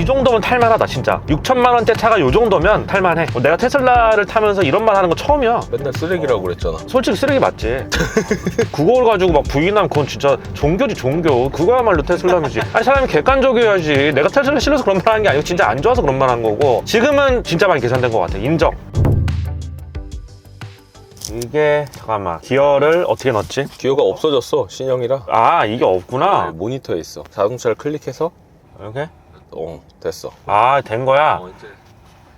이 정도면 탈만하다 진짜. 6천만 원대 차가 이 정도면 탈만해. 어, 내가 테슬라를 타면서 이런 말 하는 거 처음이야. 맨날 쓰레기라고 그랬잖아. 솔직히 쓰레기 맞지? 그걸 가지고 막 부인하면 그건 진짜 종교지 종교. 그거야말로 테슬라이지 아니 사람이 객관적이어야지. 내가 테슬라 싫어서 그런 말 하는 게 아니고 진짜 안 좋아서 그런 말 한 거고. 지금은 진짜 많이 개선된 것 같아. 인정. 이게 잠깐만. 기어를 어떻게 넣었지? 기어가 없어졌어 신형이라. 아 이게 없구나. 모니터에 있어. 자동차를 클릭해서 이렇게? 어 됐어. 아 된 거야 어, 이제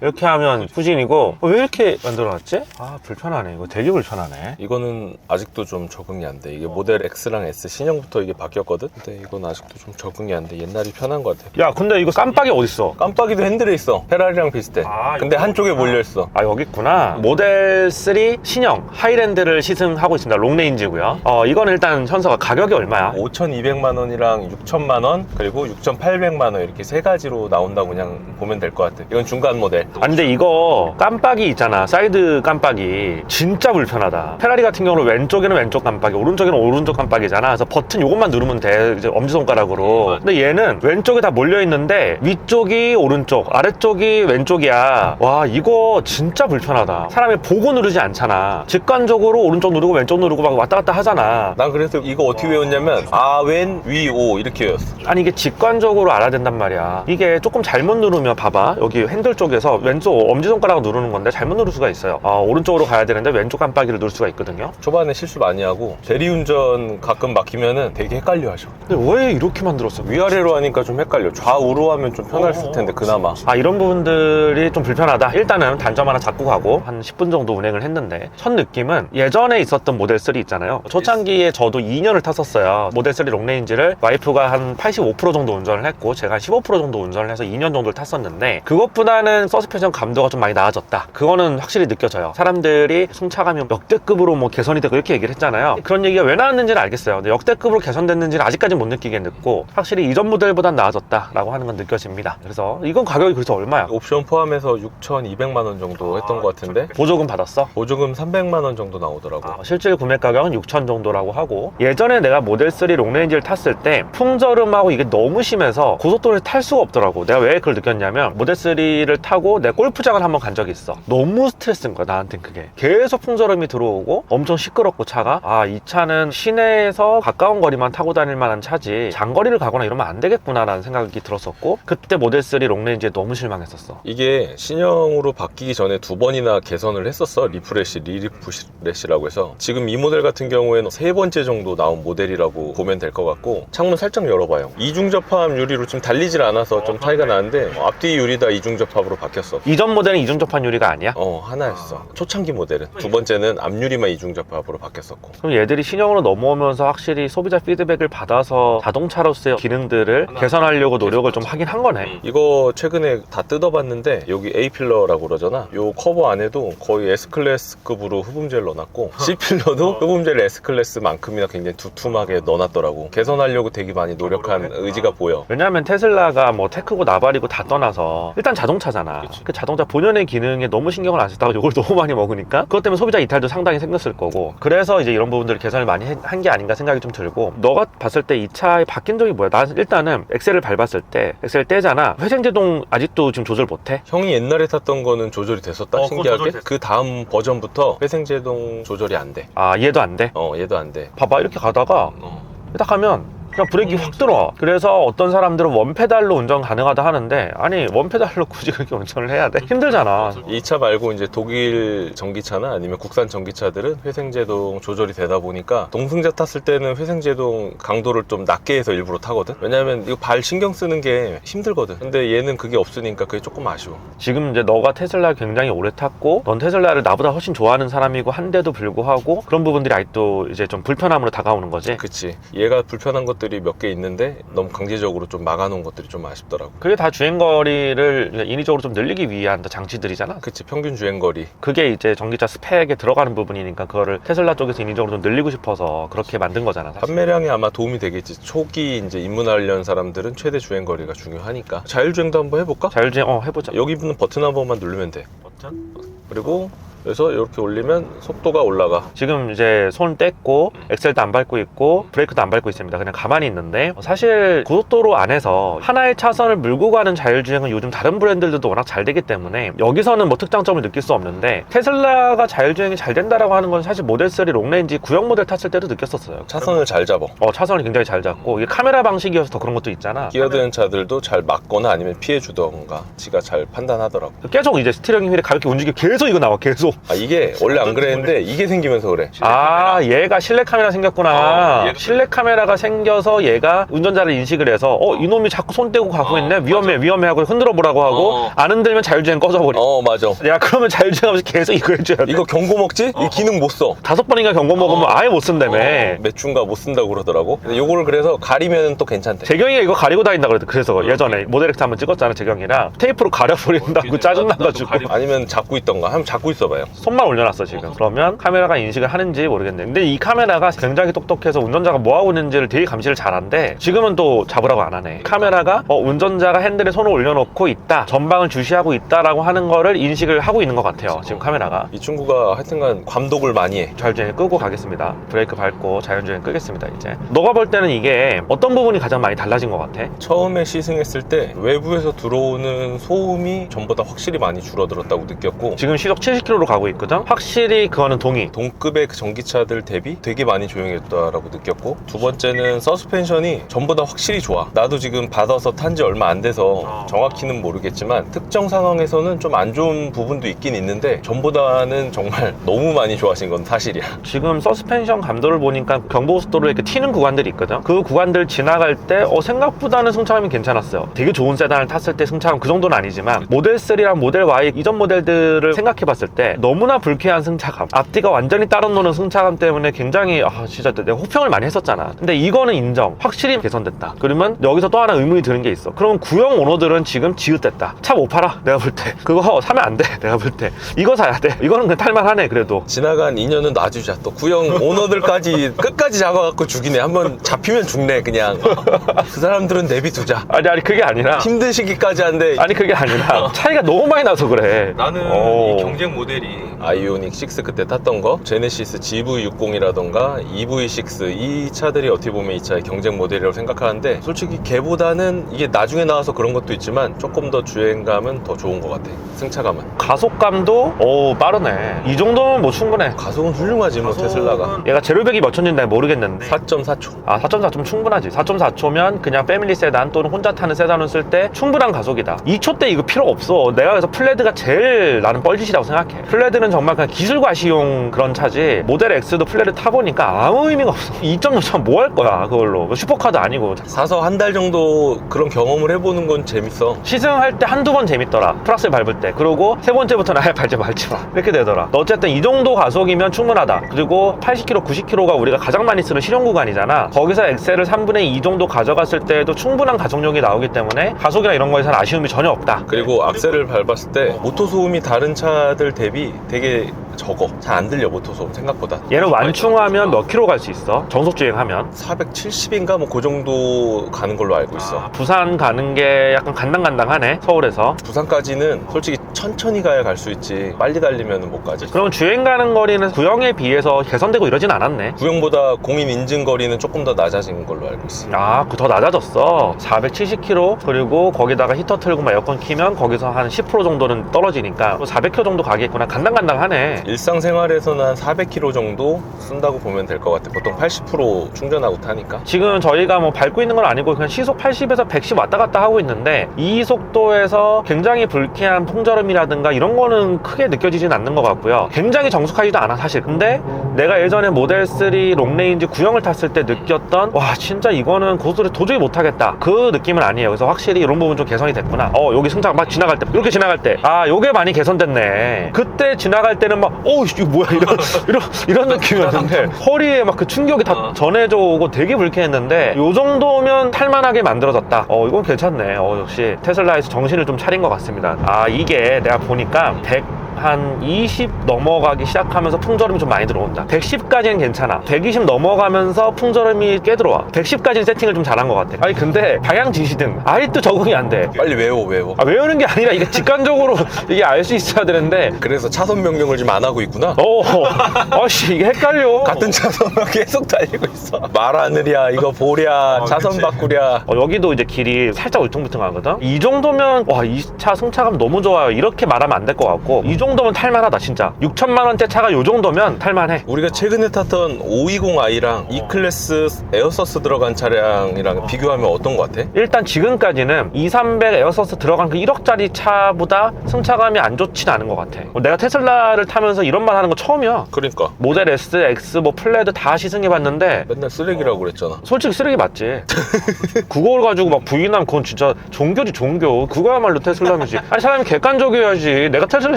이렇게 하면 후진이고 어, 왜 이렇게 만들어놨지? 아 불편하네 이거 되게 불편하네 이거는 아직도 좀 적응이 안 돼. 이게 모델 X랑 S 신형부터 이게 바뀌었거든. 근데 이건 아직도 좀 적응이 안 돼. 옛날이 편한 것 같아. 야 근데 이거 깜빡이 어딨어? 깜빡이도 핸들에 있어. 페라리랑 비슷해. 아, 근데 이거 한쪽에 몰려 있어. 아 여기 있구나 모델 3 신형 하이랜드를 시승하고 있습니다 롱레인지고요 어 이거는 일단 현서가 가격이 얼마야? 5,200만 원이랑 6천만 원 그리고 6,800만 원 이렇게 세 가지로 나온다고 그냥 보면 될 것 같아. 이건 중간 모델. 아 근데 이거 깜빡이 있잖아. 사이드 깜빡이. 진짜 불편하다. 페라리 같은 경우는 왼쪽에는 왼쪽 깜빡이 오른쪽에는 오른쪽 깜빡이잖아. 그래서 버튼 요것만 누르면 돼. 이제 엄지손가락으로. 근데 얘는 왼쪽에 다 몰려있는데 위쪽이 오른쪽 아래쪽이 왼쪽이야. 와 이거 진짜 불편하다. 사람이 보고 누르지 않잖아. 직관적으로 오른쪽 누르고 왼쪽 누르고 막 왔다 갔다 하잖아. 난 그래서 이거 어떻게 외웠냐면 아왼 위오 이렇게 외웠어. 아니 이게 직관적으로 알아야 된단 말이야. 이게 조금 잘못 누르면 봐봐. 여기 핸들 쪽에서 왼쪽 엄지손가락 누르는 건데 잘못 누를 수가 있어요 아, 오른쪽으로 가야 되는데 왼쪽 깜빡이를 누를 수가 있거든요 초반에 실수 많이 하고 대리운전 가끔 막히면은 되게 헷갈려 하셔. 근데 왜 이렇게 만들었어? 위아래로 하니까 좀 헷갈려. 좌우로 하면 좀 편했을 텐데 그나마. 아 이런 부분들이 좀 불편하다 일단은 단점 하나 잡고 가고 한 10분 정도 운행을 했는데 첫 느낌은 예전에 있었던 모델 3 있잖아요 초창기에 저도 2년을 탔었어요 모델 3 롱레인지를 와이프가 한 85% 정도 운전을 했고 제가 한15% 정도 운전을 해서 2년 정도를 탔었는데 그것보다는 서스 펜션 감도가 좀 많이 나아졌다. 그거는 확실히 느껴져요. 사람들이 승차감이 역대급으로 뭐 개선이 되고 이렇게 얘기를 했잖아요. 그런 얘기가 왜 나왔는지는 알겠어요. 근데 역대급으로 개선됐는지는 아직까지 못 느끼겠고 확실히 이전 모델보단 나아졌다라고 하는 건 느껴집니다. 그래서 이건 가격이 그래서 얼마야? 옵션 포함해서 6,200만 원 정도 했던 것 같은데? 보조금 받았어? 보조금 300만 원 정도 나오더라고. 아, 실질 구매 가격은 6천 정도라고 하고 예전에 내가 모델 3 롱레인지를 탔을 때 풍절음하고 이게 너무 심해서 고속도로에 탈 수가 없더라고. 내가 왜 그걸 느꼈냐면 모델 3를 타고 내 골프장을 한번 간 적이 있어 너무 스트레스인 거야 나한텐 그게 계속 풍절음이 들어오고 엄청 시끄럽고 차가 아 이 차는 시내에서 가까운 거리만 타고 다닐 만한 차지 장거리를 가거나 이러면 안 되겠구나 라는 생각이 들었었고 그때 모델 3 롱레인지에 너무 실망했었어 이게 신형으로 바뀌기 전에 두 번이나 개선을 했었어. 리프레시, 리리프레시라고 해서 지금 이 모델 같은 경우에는 세 번째 정도 나온 모델이라고 보면 될 것 같고 창문 살짝 열어봐요. 이중 접합 유리로 좀 달리질 않아서 좀 차이가 나는데 어, 앞뒤 유리 다 이중 접합으로 바뀌었어. 이전 모델은 이중 접한 유리가 아니야? 어 하나였어. 초창기 모델은 두 번째는 앞유리만 이중 접합으로 바뀌었었고. 그럼 얘들이 신형으로 넘어오면서 확실히 소비자 피드백을 받아서 자동차로서의 기능들을 개선하려고 노력을 좀 하긴 한 거네. 이거 최근에 다 뜯어봤는데 여기 A 필러라고 그러잖아. 요 커버 안에도 거의 S 클래스급으로 흡음재를 넣어놨고 C 필러도 흡음재를 S 클래스만큼이나 굉장히 두툼하게 넣어놨더라고. 개선하려고 되게 많이 노력한 의지가 보여. 왜냐하면 테슬라가 뭐 테크고 나발이고 다 떠나서 일단 자동차잖아. 그치. 그 자동차 본연의 기능에 너무 신경을 안 쓰다가 이걸 너무 많이 먹으니까 그것 때문에 소비자 이탈도 상당히 생겼을 거고 그래서 이제 이런 부분들을 개선을 많이 한 게 아닌가 생각이 좀 들고 너가 봤을 때 이 차에 바뀐 점이 뭐야? 난 일단은 엑셀을 밟았을 때 엑셀 떼잖아. 회생제동 아직도 지금 조절 못해? 형이 옛날에 탔던 거는 조절이 됐었다. 어, 신기하게. 그 다음 버전부터 회생제동 조절이 안 돼. 아 얘도 안 돼. 어 얘도 안 돼. 봐봐 이렇게 가다가 어. 딱 하면 그냥 브레이크 확 들어와. 그래서 어떤 사람들은 원페달로 운전 가능하다 하는데 아니 원페달로 굳이 그렇게 운전을 해야 돼? 힘들잖아. 이 차 말고 이제 독일 전기차나 아니면 국산 전기차들은 회생제동 조절이 되다 보니까 동승자 탔을 때는 회생제동 강도를 좀 낮게 해서 일부러 타거든. 왜냐면 이거 발 신경 쓰는 게 힘들거든. 근데 얘는 그게 없으니까 그게 조금 아쉬워. 지금 이제 너가 테슬라 굉장히 오래 탔고 넌 테슬라를 나보다 훨씬 좋아하는 사람이고 한데도 불구하고 그런 부분들이 아직도 이제 좀 불편함으로 다가오는 거지. 그치. 얘가 불편한 것 들이 몇 개 있는데 너무 강제적으로 좀 막아놓은 것들이 좀 아쉽더라고. 그게 다 주행거리를 인위적으로 좀 늘리기 위한 장치들이잖아. 그치. 평균 주행거리. 그게 이제 전기차 스펙에 들어가는 부분이니까 그거를 테슬라 쪽에서 인위적으로 좀 늘리고 싶어서 그렇게 만든 거잖아. 사실. 판매량에 아마 도움이 되겠지. 초기 이제 입문하려는 사람들은 최대 주행거리가 중요하니까. 자율주행도 한번 해볼까? 자율주행 어 해보자. 여기 있는 버튼 한 번만 누르면 돼. 버튼? 그리고 그래서 이렇게 올리면 속도가 올라가. 지금 이제 손 뗐고 엑셀도 안 밟고 있고 브레이크도 안 밟고 있습니다. 그냥 가만히 있는데 사실 고속도로 안에서 하나의 차선을 물고 가는 자율주행은 요즘 다른 브랜드들도 워낙 잘 되기 때문에 여기서는 뭐 특장점을 느낄 수 없는데 테슬라가 자율주행이 잘 된다라고 하는 건 사실 모델 3 롱레인지 구형 모델 탔을 때도 느꼈었어요. 차선을 잘 잡아. 어, 차선을 굉장히 잘 잡고 이게 카메라 방식이어서 더 그런 것도 있잖아. 끼어드는 차들도 잘 막거나 아니면 피해 주던가 지가 잘 판단하더라고. 계속 이제 스티어링 휠이 가볍게 움직여 계속 이거 나와 계속. 아 이게 원래 안 그랬는데 이게 생기면서 그래. 아, 얘가 실내 카메라 생겼구나. 어, 실내 카메라가 생겨서 얘가 운전자를 인식을 해서 어, 이놈이 자꾸 손 떼고 가고 어, 있네. 위험해, 위험해 하고 흔들어 보라고 하고 어. 안 흔들면 자율주행 꺼져버려. 어 맞아. 야, 그러면 자율주행하면서 계속 이거 해줘야 돼. 이거 경고 먹지? 이 기능 못 써. 다섯 번인가 경고 먹으면 어. 아예 못 쓴다며. 어, 매춘가 못 쓴다고 그러더라고. 근데 요거를 그래서 가리면 또 괜찮대. 재경이가 이거 가리고 다닌다 그랬대. 그래서 예전에 모델 X 한번 찍었잖아, 재경이랑. 테이프로 가려버린다고 짜증나가지고. 아니면 잡고 있던가. 한번 잡고 있어봐요. 손만 올려놨어 지금. 그러면 카메라가 인식을 하는지 모르겠네. 근데 이 카메라가 굉장히 똑똑해서 운전자가 뭐하고 있는지를 되게 감시를 잘한대 지금은 또 잡으라고 안 하네. 카메라가 어, 운전자가 핸들에 손을 올려놓고 있다 전방을 주시하고 있다라고 하는 거를 인식을 하고 있는 것 같아요 지금 카메라가. 이 친구가 하여튼간 감독을 많이 해. 자율주행 끄고 가겠습니다. 브레이크 밟고 자율주행 끄겠습니다 이제. 너가 볼 때는 이게 어떤 부분이 가장 많이 달라진 것 같아? 처음에 시승했을 때 외부에서 들어오는 소음이 전보다 확실히 많이 줄어들었다고 느꼈고 지금 시속 70km로 가고 있거든? 확실히 그거는 동의. 동급의 그 전기차들 대비 되게 많이 조용했다라고 느꼈고 두 번째는 서스펜션이 전보다 확실히 좋아. 나도 지금 받아서 탄 지 얼마 안 돼서 정확히는 모르겠지만 특정 상황에서는 좀 안 좋은 부분도 있긴 있는데 전보다는 정말 너무 많이 좋아진 건 사실이야. 지금 서스펜션 감도를 보니까 경부고속도로에 이렇게 튀는 구간들이 있거든. 그 구간들 지나갈 때 어, 생각보다는 승차감이 괜찮았어요. 되게 좋은 세단을 탔을 때 승차감 그 정도는 아니지만 모델 3랑 모델 Y 이전 모델들을 생각해 봤을 때 너무나 불쾌한 승차감, 앞뒤가 완전히 따로 노는 승차감 때문에 굉장히 아 진짜 내가 호평을 많이 했었잖아. 근데 이거는 인정. 확실히 개선됐다. 그러면 여기서 또 하나 의문이 드는 게 있어. 그럼 구형 오너들은 지금 지읒됐다. 차 못 팔아. 내가 볼 때. 그거 사면 안 돼. 내가 볼 때. 이거 사야 돼. 이거는 그냥 탈만하네. 그래도. 지나간 2년은 놔주자 또 구형 오너들까지 끝까지 잡아갖고 죽이네 한번 잡히면 죽네 그냥 그 사람들은 내비두자 아니 아니 그게 아니라 힘든 시기까지 한데 아니 그게 아니라 차이가 너무 많이 나서 그래. 나는 어. 이 경쟁 모델이 아이오닉 6 그때 탔던 거? 제네시스 GV60이라던가 EV6 이 차들이 어떻게 보면 이 차의 경쟁 모델이라고 생각하는데 솔직히 걔보다는 이게 나중에 나와서 그런 것도 있지만 조금 더 주행감은 더 좋은 것 같아 승차감은. 가속감도? 오 빠르네. 이 정도면 뭐 충분해. 가속은 훌륭하지 뭐 테슬라가. 얘가 제로백이 몇 초인지 모르겠는데. 4.4초. 아 4.4초면 충분하지. 4.4초면 그냥 패밀리 세단 또는 혼자 타는 세단을 쓸 때 충분한 가속이다. 2초 때 이거 필요가 없어. 내가 그래서 플레드가 제일 나는 뻘짓이라고 생각해 플레드는 정말 그냥 기술 과시용 그런 차지. 모델 X도 플레드 타보니까 아무 의미가 없어. 2.5초 뭐할 거야 그걸로. 슈퍼카도 아니고. 사서 한 달 정도 그런 경험을 해보는 건 재밌어. 시승할 때 한두 번 재밌더라. 플러스를 밟을 때. 그리고 세 번째부터는 아예 밟지 말지 마. 이렇게 되더라. 어쨌든 이 정도 가속이면 충분하다. 그리고 80km 90km가 우리가 가장 많이 쓰는 실용 구간이잖아. 거기서 엑셀을 3분의 2 정도 가져갔을 때에도 충분한 가속력이 나오기 때문에 가속이나 이런 거에서는 아쉬움이 전혀 없다. 그리고 악셀을 밟았을 때 모터 소음이 다른 차들 대비 되게 적어. 잘 안 들려 모터 소음 생각보다. 얘는 완충하면 몇 킬로 갈 수 있어? 정속 주행하면? 470인가? 뭐 그 정도 가는 걸로 알고 있어. 부산 가는 게 약간 간당간당하네 서울에서. 부산까지는 솔직히 천천히 가야 갈 수 있지. 빨리 달리면 못 가지. 그러면 주행 가는 거리는 구형에 비해서 개선되고 이러진 않았네. 구형보다 공인 인증 거리는 조금 더 낮아진 걸로 알고 있어 아, 그 더 낮아졌어. 470km 그리고 거기다가 히터 틀고 막 에어컨 키면 거기서 한 10% 정도는 떨어지니까 400km 정도 가겠구나. 간당간당하네. 일상생활에서는 한 400km 정도 쓴다고 보면 될 것 같아 보통 80% 충전하고 타니까 지금 저희가 뭐 밟고 있는 건 아니고 그냥 시속 80에서 110 왔다 갔다 하고 있는데 이 속도에서 굉장히 불쾌한 풍절음이라든가 이런 거는 크게 느껴지진 않는 것 같고요. 굉장히 정숙하지도 않아 사실. 근데 내가 예전에 모델 3 롱레인지 구형을 탔을 때 느꼈던 와 진짜 이거는 고속도로 도저히 못하겠다 그 느낌은 아니에요. 그래서 확실히 이런 부분 좀 개선이 됐구나. 어 여기 승차감 막 지나갈 때 이렇게 지나갈 때 아 요게 많이 개선됐네. 그때 지나갈 때는 막 어우 이거 뭐야 이런 이런 이런 느낌이었는데 허리에 막 그 충격이 다 어. 전해져 오고 되게 불쾌했는데 요 정도면 탈만하게 만들어졌다. 어 이건 괜찮네. 어 역시 테슬라에서 정신을 좀 차린 것 같습니다. 아 이게 내가 보니까 100 한 20 넘어가기 시작하면서 풍절음이 좀 많이 들어온다. 110까지는 괜찮아. 120 넘어가면서 풍절음이 꽤 들어와. 110까지는 세팅을 좀 잘한 것 같아. 아니 근데 방향 지시등 아직도 적응이 안 돼. 빨리 외워 외워 아, 외우는 게 아니라 이게 직관적으로 이게 알 수 있어야 되는데 그래서 차선 명령을 지금 안 하고 있구나 어, 아씨 이게 헷갈려. 같은 차선으로 계속 달리고 있어 말 하느랴 이거 보랴 차선 그치. 바꾸랴 어, 여기도 이제 길이 살짝 울퉁불퉁하거든. 이 정도면 와 이 차 승차감 너무 좋아요. 이렇게 말하면 안 될 것 같고 이 정도 면 탈만하다 진짜. 6천만 원대 차가 이 정도면 탈만해. 우리가 최근에 탔던 520i랑 E클래스 에어서스 들어간 차량이랑 비교하면 어떤 것 같아? 일단 지금까지는 2300 에어서스 들어간 그 1억짜리 차보다 승차감이 안 좋진 않은 것 같아. 어, 내가 테슬라를 타면서 이런 말 하는 거 처음이야. 그러니까 모델 S, X, 뭐 플레드 다 시승해봤는데 맨날 쓰레기라고 그랬잖아 솔직히 쓰레기 맞지. 그걸 가지고 막 부인하면 그건 진짜 종교지 종교. 그거야말로 테슬라뮤지. 아니 사람이 객관적이어야지. 내가 테슬라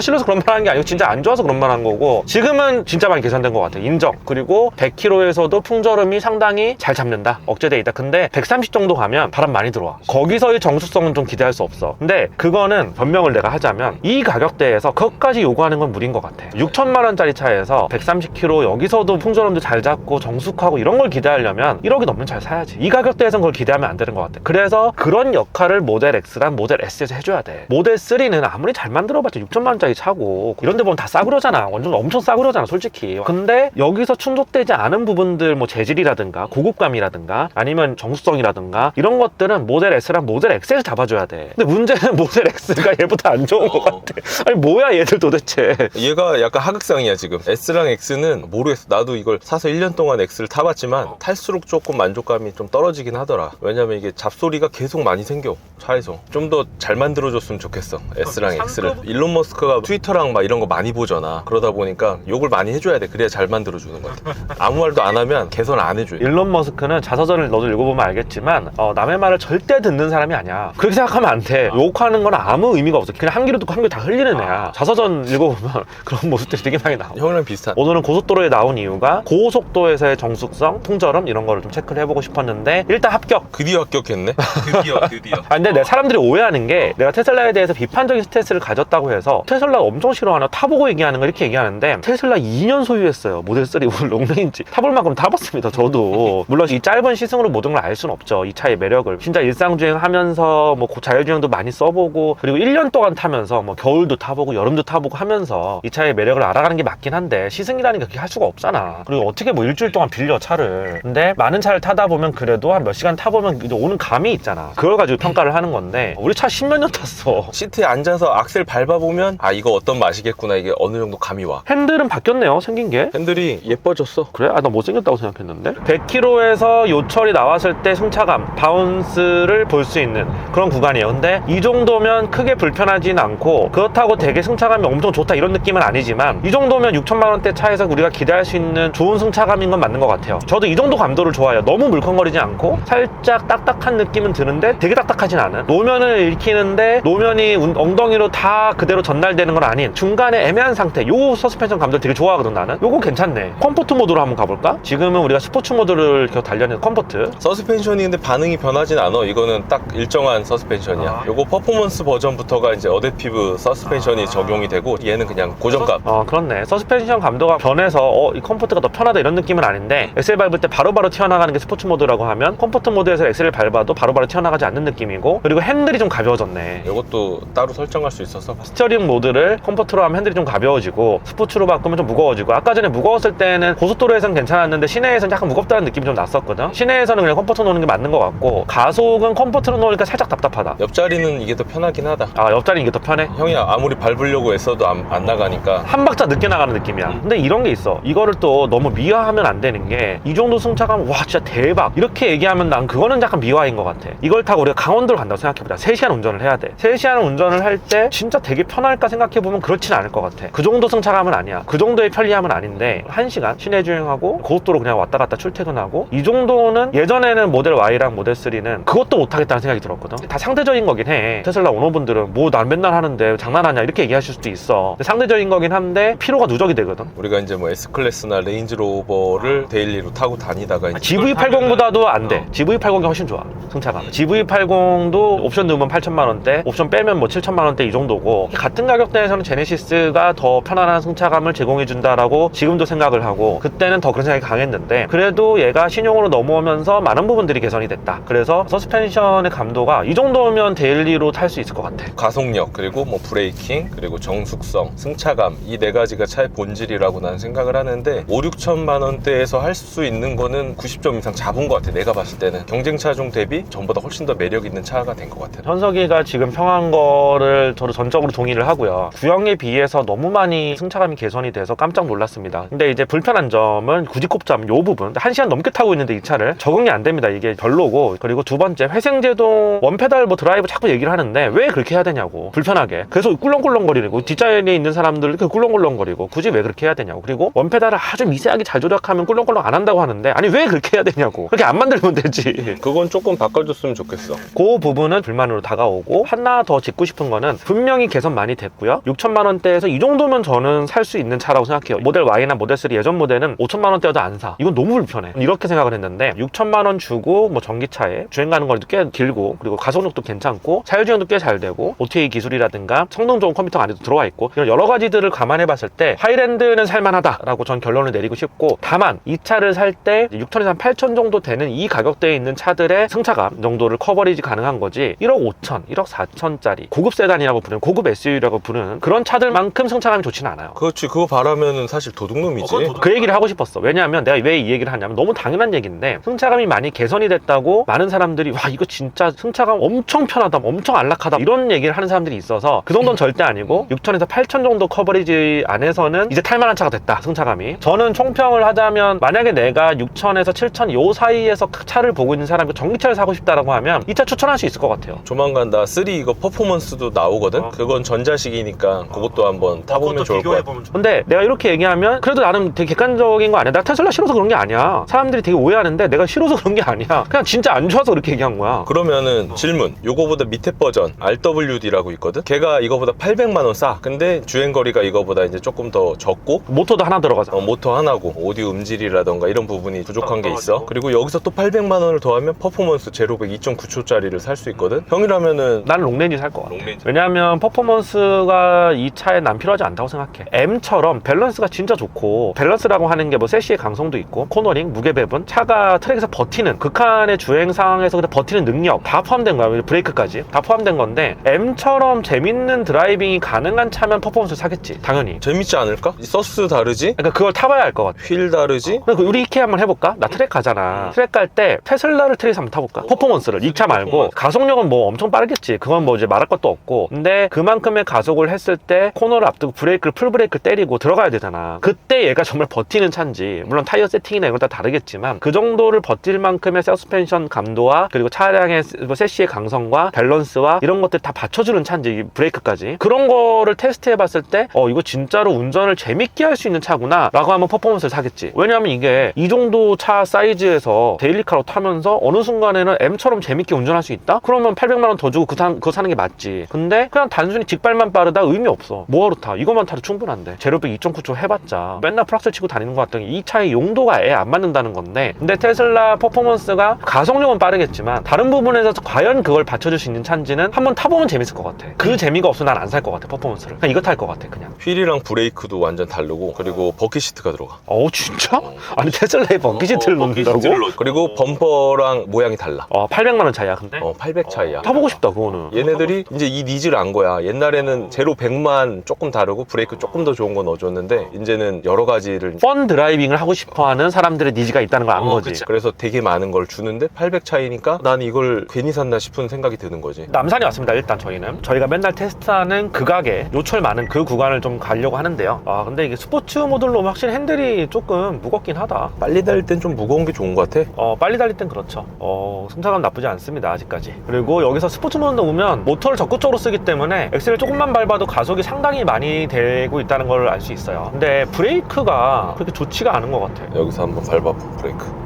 싫어서 그런 말 하는 게 아니고 진짜 안 좋아서 그런 말 한 거고 지금은 진짜 많이 개선된 것 같아. 인정. 그리고 100km에서도 풍절음이 상당히 잘 잡는다. 억제돼 있다. 근데 130 정도 가면 바람 많이 들어와. 거기서의 정숙성은 좀 기대할 수 없어. 근데 그거는 변명을 내가 하자면 이 가격대에서 그것까지 요구하는 건 무리인 것 같아. 6천만 원짜리 차에서 130km 여기서도 풍절음도 잘 잡고 정숙하고 이런 걸 기대하려면 1억이 넘는 차를 사야지. 이 가격대에선 그걸 기대하면 안 되는 것 같아. 그래서 그런 역할을 모델 X랑 모델 S에서 해줘야 돼. 모델 3는 아무리 잘 만들어봤자 6천만 원짜리 차고 이런 데 보면 다 싸구려잖아. 완전 엄청 싸구려잖아, 솔직히. 근데 여기서 충족되지 않은 부분들 뭐 재질이라든가 고급감이라든가 아니면 정수성이라든가 이런 것들은 모델 S랑 모델 X에서 잡아줘야 돼. 근데 문제는 모델 X가 얘보다 안 좋은 것 어. 같아. 아니 뭐야 얘들 도대체. 얘가 약간 하극상이야 지금 S랑 X는 모르겠어 나도 이걸 사서 1년 동안 X를 타봤지만 탈수록 조금 만족감이 좀 떨어지긴 하더라 왜냐면 이게 잡소리가 계속 많이 생겨 차에서 좀 더 잘 만들어줬으면 좋겠어 S랑 X를 일론 머스크가 트위터 랑 막 이런 거 많이 보잖아 그러다 보니까 욕을 많이 해줘야 돼 그래야 잘 만들어주는 것 같아 아무 말도 안 하면 개선 안 해줘 일론 머스크는 자서전을 너도 읽어보면 알겠지만 어, 남의 말을 절대 듣는 사람이 아니야. 그렇게 생각하면 안 돼. 욕하는 건 아무 의미가 없어. 그냥 한 귀로 듣고 한 귀로 다 흘리는 애야. 자서전 읽어보면 그런 모습들이 되게 많이 나와. 형이랑 비슷한 오늘은 고속도로에 나온 이유가 고속도로에서의 정숙성, 풍절음 이런 거를 좀 체크를 해보고 싶었는데 일단 합격. 드디어 합격했네 드디어 드디어 아, 근데 내 사람들이 오해하는 게 내가 테슬라에 대해서 비판적인 스탠스를 가졌다고 해서 테슬라 엄청 싫어하나 타보고 얘기하는 거 이렇게 얘기하는데 테슬라 2년 소유했어요. 모델 3 롱레인지 타볼 만큼 타봤습니다. 저도 물론 이 짧은 시승으로 모든 걸 알 수는 없죠. 이 차의 매력을 진짜 일상 주행하면서 뭐 고- 자율주행도 많이 써보고 그리고 1년 동안 타면서 뭐 겨울도 타보고 여름도 타보고 하면서 이 차의 매력을 알아가는 게 맞긴 한데 시승이라는 게 그렇게 할 수가 없잖아. 그리고 어떻게 뭐 일주일 동안 빌려 차를. 근데 많은 차를 타다 보면 그래도 한 몇 시간 타보면 오는 감이 있잖아. 그걸 가지고 평가를 하는 건데 우리 차 십몇 년 탔어. 시트에 앉아서 악셀 밟아보면 아 이거 어떤 맛이겠구나 이게 어느 정도 감이 와 핸들은 바뀌었네요. 생긴 게. 핸들이 예뻐졌어 그래? 아, 나 못생겼다고 생각했는데? 100km에서 요철이 나왔을 때 승차감, 바운스를 볼 수 있는 그런 구간이에요. 근데 이 정도면 크게 불편하진 않고 그렇다고 되게 승차감이 엄청 좋다 이런 느낌은 아니지만 이 정도면 6천만 원대 차에서 우리가 기대할 수 있는 좋은 승차감인 건 맞는 것 같아요. 저도 이 정도 감도를 좋아해요. 너무 물컹거리지 않고 살짝 딱딱한 느낌은 드는데 되게 딱딱하진 않은 노면을 읽히는데 노면이 운- 엉덩이로 다 그대로 전달되는 건 아닌 중간에 애매한 상태 요 서스펜션 감도를 되게 좋아하거든 나는 요거 괜찮네 컴포트 모드로 한번 가볼까? 지금은 우리가 스포츠 모드를 계속 달려는 컴포트 서스펜션이 근데 반응이 변하진 않아. 이거는 딱 일정한 서스펜션이야. 아. 요거 퍼포먼스 버전부터가 이제 어댑티브 서스펜션이 아. 적용이 되고 얘는 그냥 고정값. 어 그렇네 서스펜션 감도가 변해서 어, 이 컴포트가 더 편하다 이런 느낌은 아닌데 엑셀 밟을 때 바로바로 튀어나가는 게 스포츠 모드라고 하면 컴포트 모드에서 엑셀을 밟아도 바로바로 튀어나가지 않는 느낌이고 그리고 핸들이 좀 가벼워졌네 요것도 따로 설정할 수 있어서 스티어링 모드를 컴포트 로 하면 핸들이 좀 가벼워지고 스포츠로 바꾸면 좀 무거워지고 아까 전에 무거웠을 때는 고속도로에서는 괜찮았는데 시내에서는 약간 무겁다는 느낌이 좀 났었거든 시내에서는 그냥 컴포트 놓는 게 맞는 것 같고 가속은 컴포트로 놓으니까 살짝 답답하다 옆자리는 이게 더 편하긴 하다. 아 옆자리 이게 더 편해? 형이 아무리 밟으려고 애써도 안, 안 나가니까 한 박자 늦게 나가는 느낌이야. 근데 이런 게 있어. 이거를 또 너무 미화하면 안 되는 게 이 정도 승차감 와 진짜 대박 이렇게 얘기하면 난 그거는 약간 미화인 것 같아. 이걸 타고 우리가 강원도를 간다고 생각해보자. 3시간 운전을 해야 돼. 3시간 운전을 할 때 진짜 되게 편할까 생각해보면 그렇진 않을 것 같아. 그 정도 승차감은 아니야. 그 정도의 편리함은 아닌데 1시간 시내 주행하고 고속도로 그냥 왔다 갔다 출퇴근하고 이 정도는 예전에는 모델 Y랑 모델 3는 그것도 못하겠다는 생각이 들었거든. 다 상대적인 거긴 해. 테슬라 오너분들은 뭐 난 맨날 하는데 장난하냐 이렇게 얘기하실 수도 있어. 상대적인 거긴 한데 피로가 누적이 되거든. 우리가 이제 뭐 S클래스나 레인지로버를 데일리로 타고 다니다가 이제 GV80보다도 안 돼. GV80이 훨씬 좋아. 승차감. GV80도 옵션 넣으면 8천만 원대, 옵션 빼면 뭐 7천만 원대 이 정도고 같은 가격대에서는 제 제네시스가 더 편안한 승차감을 제공해준다라고 지금도 생각을 하고 그때는 더 그런 생각이 강했는데 그래도 얘가 신용으로 넘어오면서 많은 부분들이 개선이 됐다. 그래서 서스펜션의 감도가 이 정도면 데일리로 탈 수 있을 것 같아. 가속력 그리고 뭐 브레이킹 그리고 정숙성 승차감 이 네 가지가 차의 본질이라고 나는 생각을 하는데 5, 6천만 원대에서 할 수 있는 거는 90점 이상 잡은 것 같아 내가 봤을 때는 경쟁 차종 대비 전보다 훨씬 더 매력 있는 차가 된 것 같아 현석이가 지금 평한 거를 저도 전적으로 동의를 하고요. 구형 에 비해서 너무 많이 승차감이 개선이 돼서 깜짝 놀랐습니다. 근데 이제 불편한 점은 굳이 꼽자면 요 부분. 한 시간 넘게 타고 있는데 이 차를 적응이 안 됩니다. 이게 별로고. 그리고 두 번째 회생제동 원페달 뭐 드라이브 자꾸 얘기를 하는데 왜 그렇게 해야 되냐고. 불편하게. 그래서 꿀렁꿀렁거리고 뒷자리에 있는 사람들 이렇게 꿀렁꿀렁거리고 굳이 왜 그렇게 해야 되냐고. 그리고 원페달을 아주 미세하게 잘 조작하면 꿀렁꿀렁 안 한다고 하는데 아니 왜 그렇게 해야 되냐고. 그렇게 안 만들면 되지. 그건 조금 바꿔줬으면 좋겠어 그 부분은 불만으로 다가오고 하나 더 짚고 싶은 거는 분명히 개선 많이 됐고요 6 천만 원대에서 이 정도면 저는 살 수 있는 차라고 생각해요. 모델 Y나 모델 3 예전 모델은 5천만 원대여도 안 사. 이건 너무 불편해. 이렇게 생각을 했는데 6천만 원 주고 뭐 전기차에 주행 가는 거리도 꽤 길고 그리고 가속력도 괜찮고 자율주행도 꽤 잘 되고 OTA 기술이라든가 성능 좋은 컴퓨터 안에도 들어와 있고 이런 여러 가지들을 감안해 봤을 때 하이랜드는 살만하다라고 전 결론을 내리고 싶고 다만 이 차를 살 때 6천에서 한 8천 정도 되는 이 가격대에 있는 차들의 승차감 정도를 커버리지 가능한 거지 1억 5천, 1억 4천짜리 고급 세단이라고 부르는 고급 SUV라고 부르는 그런 차들만큼 승차감이 좋지는 않아요. 그렇지 그거 바라면은 사실 도둑놈이지 그 얘기를 하고 싶었어. 왜냐하면 내가 왜 이 얘기를 하냐면 너무 당연한 얘기인데 승차감이 많이 개선이 됐다고 많은 사람들이 와 이거 진짜 승차감 엄청 편하다, 엄청 안락하다 이런 얘기를 하는 사람들이 있어서 그 정도는 절대 아니고 6천에서 8천 정도 커버리지 안에서는 이제 탈만한 차가 됐다 승차감이. 저는 총평을 하자면 만약에 내가 6천에서 7천 요 사이에서 그 차를 보고 있는 사람이 전기차를 사고 싶다라고 하면 이 차 추천할 수 있을 것 같아요. 조만간 나 3 이거 퍼포먼스도 나오거든 어. 그건 전자식이니까 그것도 한번 타보면 좋을 것 같아 근데 내가 이렇게 얘기하면 그래도 나름 되게 객관적인 거 아니야. 나 테슬라 싫어서 그런 게 아니야. 사람들이 되게 오해하는데 내가 싫어서 그런 게 아니야. 그냥 진짜 안 좋아서 그렇게 얘기한 거야. 그러면은 질문 요거보다 밑에 버전 RWD라고 있거든 걔가 이거보다 800만 원 싸 근데 주행 거리가 이거보다 이제 조금 더 적고 모터도 하나 들어가잖아. 어, 모터 하나고 오디오 음질이라던가 이런 부분이 부족한 게 있어. 그리고 여기서 또 800만 원을 더하면 퍼포먼스 제로백 2.9초짜리를 살 수 있거든 형이라면은 나는 롱레인지 살것 같아. 롱레인지. 왜냐하면 퍼포먼스가 이 차에 난 필요하지 않다고 생각해. M처럼 밸런스가 진짜 좋고 밸런스라고 하는 게 뭐 세시의 강성도 있고 코너링, 무게 배분, 차가 트랙에서 버티는 극한의 주행 상황에서 그냥 버티는 능력 다 포함된 거야. 브레이크까지 다 포함된 건데 M처럼 재밌는 드라이빙이 가능한 차면 퍼포먼스 사겠지. 당연히. 재밌지 않을까? 이 서스 다르지? 그러니까 그걸 타봐야 알 것 같아. 휠 다르지? 근데 우리 이케 한번 해볼까? 나 트랙 가잖아. 트랙 갈 때 테슬라를 트랙에서 한번 타볼까? 퍼포먼스를 이 차 말고. 가속력은 뭐 엄청 빠르겠지. 그건 뭐 이제 말할 것도 없고. 근데 그만큼의 가속을 했을 때 코너를 앞두고 브레이크를 풀 브레이크 때리고 들어가야 되잖아. 그때 얘가 정말 버티는 차인지 물론 타이어 세팅이나 이건 다 다르겠지만 그 정도를 버틸 만큼의 서스펜션 감도와 그리고 차량의 뭐 세시의 강성과 밸런스와 이런 것들 다 받쳐주는 차인지 이 브레이크까지 그런 거를 테스트해 봤을 때 어 이거 진짜로 운전을 재밌게 할 수 있는 차구나 라고 하면 퍼포먼스를 사겠지 왜냐하면 이게 이 정도 차 사이즈에서 데일리카로 타면서 어느 순간에는 M처럼 재밌게 운전할 수 있다? 그러면 800만 원 더 주고 그 사, 그거 사는 게 맞지 근데 그냥 단순히 직발만 빠르다 의미 없어 뭐하러 타? 이것만 타도 충분한데. 제로백 2.9초 해봤자 맨날 프락셀 치고 다니는 것 같더니 이 차의 용도가 애안 맞는다는 건데. 근데 테슬라 퍼포먼스가 가속력은 빠르겠지만 다른 부분에서 과연 그걸 받쳐줄 수 있는 차인지는 한번 타보면 재밌을 것 같아. 그 재미가 없으면 난 안 살 것 같아 퍼포먼스를. 그냥 이거 탈 것 같아 그냥. 휠이랑 브레이크도 완전 다르고 그리고 버킷 시트가 들어가. 어우 진짜? 아니 테슬라에 버킷시트를 넣는다고? 그리고 범퍼랑 모양이 달라. 어 800만 원 차이야 근데? 어, 800 차이야. 타보고 싶다 그거는. 얘네들이 이제 이 니즈를 안 거야. 옛날에는 제로 100만 조금 다르고 브레이크 조금 더 좋은 거 넣어줬는데 이제는 여러 가지를 펀 드라이빙을 하고 싶어하는 사람들의 니즈가 있다는 걸안 거지. 그래서 되게 많은 걸 주는데 800 차이니까 난 이걸 괜히 샀나 싶은 생각이 드는 거지. 남산이 왔습니다 일단 저희는. 저희가 맨날 테스트하는 그 가게 요철 많은 그 구간을 좀 가려고 하는데요. 아 근데 이게 스포츠 모델로 확실히 핸들이 조금 무겁긴 하다. 빨리 달릴 땐 좀 무거운 게 좋은 것 같아. 어 빨리 달릴 땐 그렇죠. 어 승차감 나쁘지 않습니다 아직까지. 그리고 여기서 스포츠 모드로 오면 모터를 적극적으로 쓰기 때문에 엑셀을 조금만 밟아도 가속 이 상당히 많이 되고 있다는 걸 알 수 있어요 근데 브레이크가 그렇게 좋지가 않은 것 같아 여기서 한번 밟아봐 브레이크.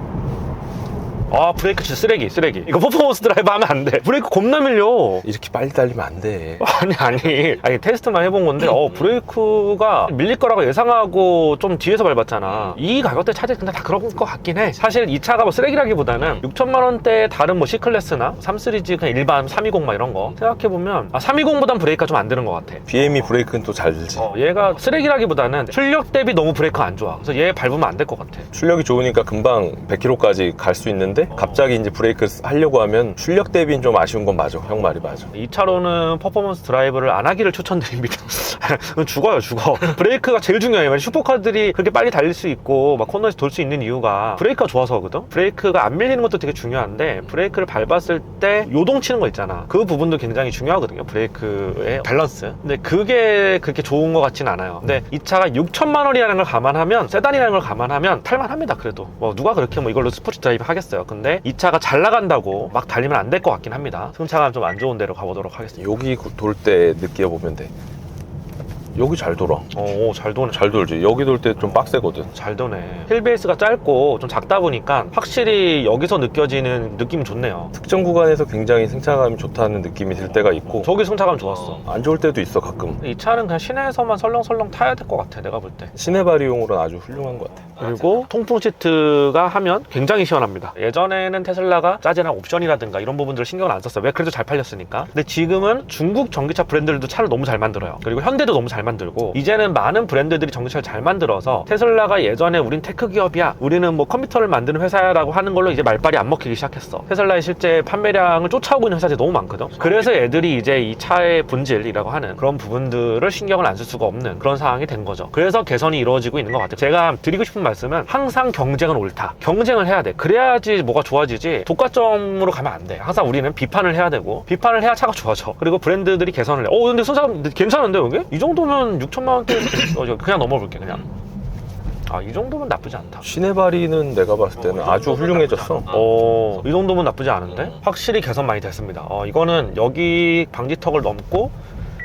아 브레이크 진짜 쓰레기 쓰레기. 이거 퍼포먼스 드라이브 하면 안돼. 브레이크 겁나 밀려. 이렇게 빨리 달리면 안 돼. 아니 아니. 아니 테스트만 해본 건데 어 브레이크가 밀릴 거라고 예상하고 좀 뒤에서 밟았잖아. 이 가격대 차들 근데 다 그런 것 같긴 해. 사실 이 차가 뭐 쓰레기라기보다는 6천만 원대 다른 뭐 C클래스나 3시리즈 그냥 일반 320막 이런 거 생각해보면 아, 320보단 브레이크가 좀 안 드는 것 같아. BME 브레이크는 또 잘 들지. 어, 얘가 쓰레기라기보다는 출력 대비 너무 브레이크가 안 좋아. 그래서 얘 밟으면 안 될 것 같아. 출력이 좋으니까 금방 100km까지 갈 수 있는데 갑자기 이제 브레이크 하려고 하면 출력 대비는 좀 아쉬운 건 맞아. 형 말이 맞아. 이 차로는 퍼포먼스 드라이브를 안 하기를 추천드립니다. 죽어요, 죽어. 브레이크가 제일 중요해요. 슈퍼카들이 그렇게 빨리 달릴 수 있고 막 코너에서 돌 수 있는 이유가 브레이크가 좋아서거든. 브레이크가 안 밀리는 것도 되게 중요한데 브레이크를 밟았을 때 요동치는 거 있잖아. 그 부분도 굉장히 중요하거든요. 브레이크의 밸런스. 근데 그게 그렇게 좋은 것 같진 않아요. 근데 이 차가 6천만 원이라는 걸 감안하면 세단이라는 걸 감안하면 탈만합니다. 그래도 뭐 누가 그렇게 뭐 이걸로 스포츠 드라이브 하겠어요. 근데 이 차가 잘 나간다고 막 달리면 안 될 것 같긴 합니다. 승차감 좀 안 좋은 데로 가보도록 하겠습니다. 여기 돌 때 느껴보면 돼. 여기 잘 돌아. 오, 잘 도네. 잘 돌지. 여기 돌 때 좀 빡세거든. 잘 도네. 힐 베이스가 짧고 좀 작다 보니까 확실히 여기서 느껴지는 느낌이 좋네요. 특정 구간에서 굉장히 승차감이 좋다는 느낌이 들 때가 있고 저기 승차감 좋았어. 안 좋을 때도 있어 가끔. 이 차는 그냥 시내에서만 설렁설렁 타야 될 것 같아, 내가 볼 때. 시내 발이용으로는 아주 훌륭한 것 같아. 그리고 통풍 시트가 하면 굉장히 시원합니다. 예전에는 테슬라가 짜증난 옵션이라든가 이런 부분들을 신경을 안 썼어요. 왜? 그래도 잘 팔렸으니까. 근데 지금은 중국 전기차 브랜드들도 차를 너무 잘 만들어요. 그리고 현대도 너무 잘 만들고 이제는 많은 브랜드들이 전기차를 잘 만들어서 테슬라가 예전에 우린 테크 기업이야. 우리는 뭐 컴퓨터를 만드는 회사야라고 하는 걸로 이제 말빨이 안 먹히기 시작했어. 테슬라의 실제 판매량을 쫓아오고 있는 회사들이 너무 많거든. 그래서 애들이 이제 이 차의 본질이라고 하는 그런 부분들을 신경을 안 쓸 수가 없는 그런 상황이 된 거죠. 그래서 개선이 이루어지고 있는 것 같아요. 제가 드리고 싶은 말씀은 항상 경쟁은 옳다. 경쟁을 해야 돼. 그래야지 뭐가 좋아지지. 독과점으로 가면 안 돼. 항상 우리는 비판을 해야 되고 비판을 해야 차가 좋아져. 그리고 브랜드들이 개선을 해. 어 근데 순삭 괜찮은데 여기? 이 정도 면 6천만 원대 어, 저 그냥 넘어볼게 그냥. 아 이 정도면 나쁘지 않다. 발이는 내가 봤을 때는 아주 훌륭해졌어. 어, 이 정도면 나쁘지 않은데? 확실히 개선 많이 됐습니다. 어, 이거는 여기 방지턱을 넘고,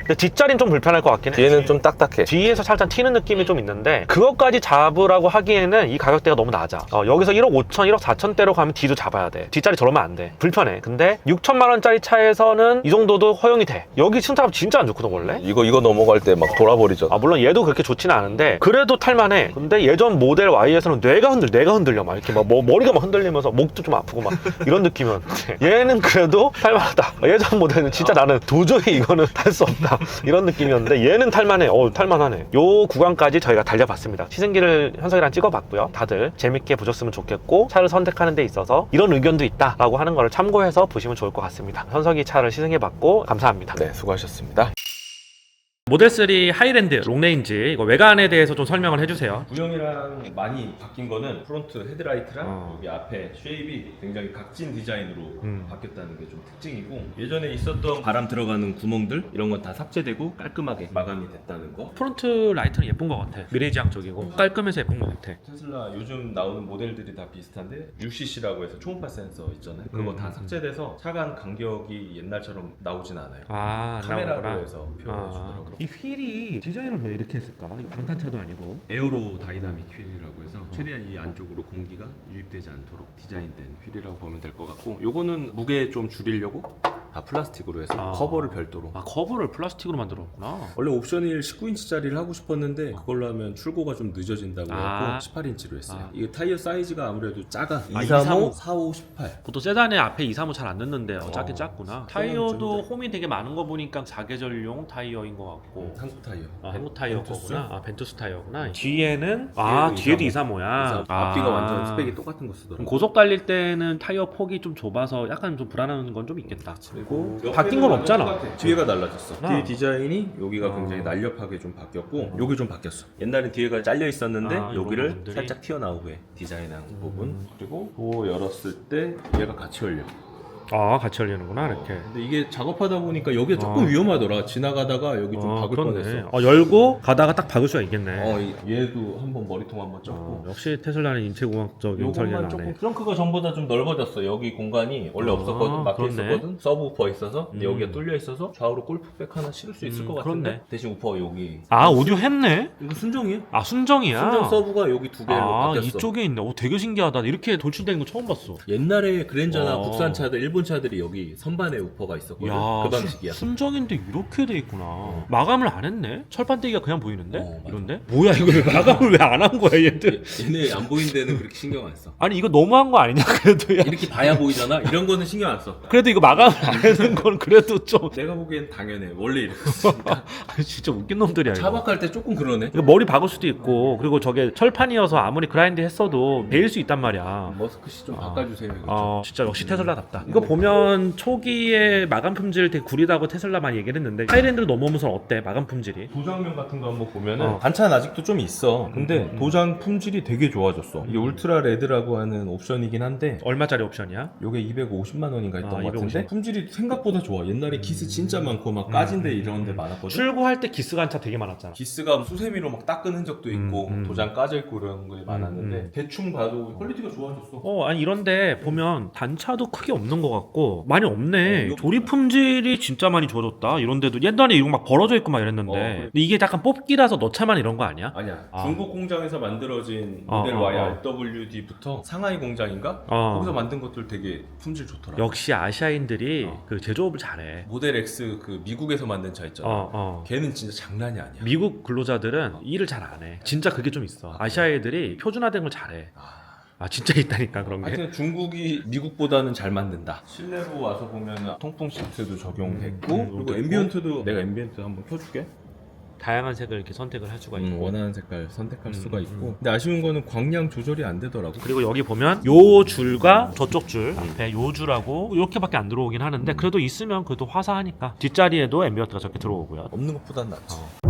근데 뒷자리는 좀 불편할 것 같긴 해. 뒤에는 좀 딱딱해. 뒤에서 살짝 튀는 느낌이 좀 있는데 그것까지 잡으라고 하기에는 이 가격대가 너무 낮아. 어, 여기서 1억 5천, 1억 4천대로 가면 뒤도 잡아야 돼. 뒷자리 저러면 안 돼. 불편해. 근데 6천만 원짜리 차에서는 이 정도도 허용이 돼. 여기 승차감 진짜 안 좋거든 원래. 이거 이거 넘어갈 때 막 돌아버리죠. 아 물론 얘도 그렇게 좋지는 않은데 그래도 탈만해. 근데 예전 모델 Y에서는 뇌가 흔들 뇌가 흔들려. 막 이렇게 막 뭐- 머리가 막 흔들리면서 목도 좀 아프고 막 이런 느낌이었는데 얘는 그래도 탈만하다. 예전 모델은 진짜 나는 도저히 이거는 탈 수 없다 이런 느낌이었는데 얘는 탈만해. 어 탈만하네. 요 구간까지 저희가 달려봤습니다. 시승기를 현석이랑 찍어봤고요. 다들 재밌게 보셨으면 좋겠고 차를 선택하는 데 있어서 이런 의견도 있다 라고 하는 거를 참고해서 보시면 좋을 것 같습니다. 현석이 차를 시승해봤고 감사합니다. 네, 수고하셨습니다. 모델 3 하이랜드 롱레인지 이거 외관에 대해서 좀 설명을 해주세요. 구형이랑 많이 바뀐 거는 프론트 헤드라이트랑 어. 여기 앞에 쉐입이 굉장히 각진 디자인으로 음. 바뀌었다는 게 좀 특징이고 예전에 있었던 바람 들어가는 구멍들 이런 건 다 삭제되고 깔끔하게 마감이 됐다는 거 프론트 라이트는 예쁜 것 같아. 미래지향 쪽이고 깔끔해서 예쁜 것 같아. 테슬라 요즘 나오는 모델들이 다 비슷한데 UCC라고 해서 초음파 센서 있잖아요 그거 음, 다 음, 삭제돼서 차간 간격이 옛날처럼 나오진 않아요 아 카메라로 해서 아, 표현해주더라고요 이 휠이 디자인을 왜 이렇게 했을까? 방탄차도 아니고. 에어로 다이나믹 휠이라고 해서 최대한 이 안쪽으로 공기가 유입되지 않도록 디자인된 휠이라고 보면 될 것 같고 요거는 무게 좀 줄이려고 다 플라스틱으로 해서 아. 커버를 별도로 아 커버를 플라스틱으로 만들었구나. 원래 옵션일 19인치짜리를 하고 싶었는데 그걸로 하면 출고가 좀 늦어진다고 아. 해서 18인치로 했어요 아. 이게 타이어 사이즈가 아무래도 작아 아, 235, 235. 45, 18 보통 세단에 앞에 235 잘 안 넣는데 어, 작게 어. 작구나. 타이어도 좀 홈이 되게 많은 거 보니까 사계절용 타이어인 것 같고. 한국 타이어 아, 한국 타이어 벤투스? 거구나. 아, 벤투스 타이어구나. 뒤에는 아, 뒤에도 뒤에도 235. 235야. 그래서 앞뒤가 완전 스펙이 똑같은 거 쓰더라고 고속 달릴 때는 타이어 폭이 좀 좁아서 약간 좀 불안한 건 좀 있겠다. 그리고 바뀐 건 없잖아. 뒤에가 달라졌어. 아. 뒤에 디자인이 여기가 아. 굉장히 날렵하게 좀 바뀌었고 여기 좀 바뀌었어. 옛날엔 뒤에가 잘려 있었는데 아, 이런 여기를 부분들이. 살짝 튀어나오게 디자인한 음. 부분. 그리고 그 열었을 때 얘가 같이 열려. 아 같이 열리는구나 이렇게. 근데 이게 작업하다 보니까 여기가 조금 아. 위험하더라. 지나가다가 여기 좀 아, 박을 그렇네. 뻔했어. 어, 열고 가다가 딱 박을 수가 있겠네. 어, 이- 얘도 한번 머리통 한번 어, 쪘고. 역시 테슬라는 인체공학적인 설계는 요것만 안 조금 해. 트렁크가 전보다 좀 넓어졌어. 여기 공간이 원래 아, 없었거든. 막혀 그렇네. 있었거든. 서브 우퍼 있어서 근데 음. 여기가 뚫려 있어서 좌우로 골프백 하나 실을 수 있을 음, 것 같은데. 그렇네. 대신 우퍼 여기. 아 오디오 했네? 이거 순정이야? 아 순정이야? 순정 서브가 여기 두 개로 아 바뀌었어. 이쪽에 있네. 오 되게 신기하다. 이렇게 돌출되는 거 처음 봤어. 옛날에 그랜저나 와. 국산 차들, 일본 차들이 여기 선반에 우퍼가 있었거든. 야, 그 방식이야. 순정인데 이렇게 돼 있구나. 마감을 안 했네? 철판떼기가 그냥 보이는데? 어, 맞아. 이런데? 뭐야 이거 왜 마감을 왜 안 한 거야 얘들? 얘네 안 보이는 데는 그렇게 신경 안 써. 아니 이거 너무한 거 아니냐 그래도 야. 이렇게 봐야 보이잖아. 이런 거는 신경 안 써. 그래도 이거 마감을 안 하는 건 그래도 좀 내가 보기엔 당연해. 원래 이렇게. 진짜 웃긴 놈들이야 이거. 차박할 때 조금 그러네. 이거 머리 박을 수도 있고 그리고 저게 철판이어서 아무리 그라인드 했어도 베일 수 있단 말이야. 머스크 씨 좀 아. 바꿔주세요. 이거 좀. 어, 진짜 역시 테슬라답다. 이거 보면 초기에 마감 품질 되게 구리다고 테슬라 많이 얘기를 했는데 하이랜드로 넘어오면서 어때? 마감 품질이? 도장면 같은 거 한번 보면은 어. 단차는 아직도 좀 있어. 근데 음, 음. 도장 품질이 되게 좋아졌어. 이게 울트라 레드라고 하는 옵션이긴 한데 얼마짜리 옵션이야? 요게 250만 원인가 했던 아, 것 같은데 250. 품질이 생각보다 좋아. 옛날에 기스 진짜 많고 막 까진 데 이런 데 많았거든. 출고할 때 기스 간차 되게 많았잖아. 기스가 수세미로 막 닦은 흔적도 있고 음, 음. 도장 까져 있고 이런 게 많았는데 음. 대충 봐도 퀄리티가 좋아졌어. 어, 아니 이런데 보면 단차도 크게 없는 것 같고 많이 없네. 어, 이거- 조립 품질이 진짜 많이 좋아졌다. 이런데도 옛날에 이거 막 벌어져 있고 막 이랬는데 어, 그래. 근데 이게 약간 뽑기라서 넣자만 이런 거 아니야? 아니야. 아. 중국 공장에서 만들어진 어, 모델 어, Y 어. RWD부터 상하이 공장인가? 어. 거기서 만든 것들 되게 품질 좋더라. 역시 아시아인들이 어. 그 제조업을 잘해. 모델 X 그 미국에서 만든 차 있잖아. 어, 어. 걔는 진짜 장난이 아니야. 미국 근로자들은 일을 잘 안 해. 진짜 그게 좀 있어. 아시아 애들이 표준화된 걸 잘해. 아. 아 진짜 있다니까 그런 게. 하여튼 중국이 미국보다는 잘 만든다. 실내로 와서 보면 통풍 시트도 적용됐고 음, 음, 그리고 됐고. 앰비언트도 내가 앰비언트 한번 켜줄게. 다양한 색을 이렇게 선택을 할 수가 음, 있고. 원하는 색깔 선택할 음, 수가 음, 있고. 음. 근데 아쉬운 거는 광량 조절이 안 되더라고. 그리고 여기 보면 요 줄과 저쪽 줄 앞에 요 줄하고 이렇게밖에 안 들어오긴 하는데 그래도 있으면 그래도 화사하니까 뒷자리에도 앰비언트가 저렇게 들어오고요. 없는 것보단 낫지. 어.